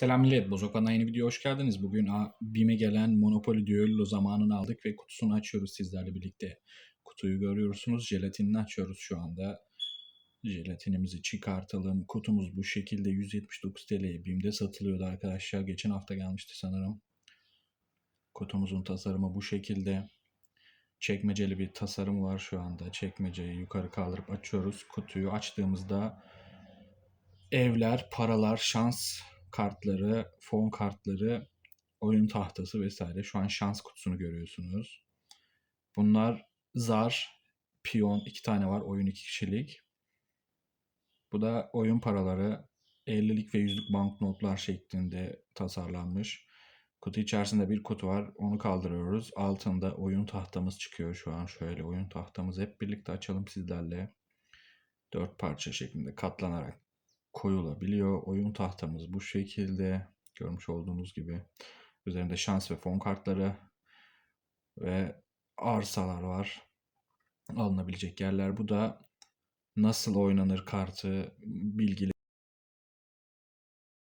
Selam millet, Bozoka'dan yeni video hoş geldiniz. Bugün BİM'e gelen Monopoly Duello zamanını aldık ve kutusunu açıyoruz sizlerle birlikte. Kutuyu görüyorsunuz, jelatinini açıyoruz şu anda. Jelatinimizi çıkartalım. Kutumuz bu şekilde 179 TL'ye BİM'de satılıyordu arkadaşlar. Geçen hafta gelmişti sanırım. Kutumuzun tasarımı bu şekilde. Çekmeceli bir tasarım var şu anda. Çekmeceyi yukarı kaldırıp açıyoruz. Kutuyu açtığımızda evler, paralar, şans kartları, fon kartları, oyun tahtası vesaire. Şu an şans kutusunu görüyorsunuz. Bunlar zar, piyon iki tane var. Oyun iki kişilik. Bu da oyun paraları 50'lik ve 100'lük banknotlar şeklinde tasarlanmış. Kutu içerisinde bir kutu var. Onu kaldırıyoruz. Altında oyun tahtamız çıkıyor şu an. Şöyle oyun tahtamızı hep birlikte açalım sizlerle. Dört parça şeklinde katlanarak koyulabiliyor. Oyun tahtamız bu şekilde. Görmüş olduğunuz gibi. Üzerinde şans ve fon kartları ve arsalar var. Alınabilecek yerler. Bu da nasıl oynanır kartı bilgileri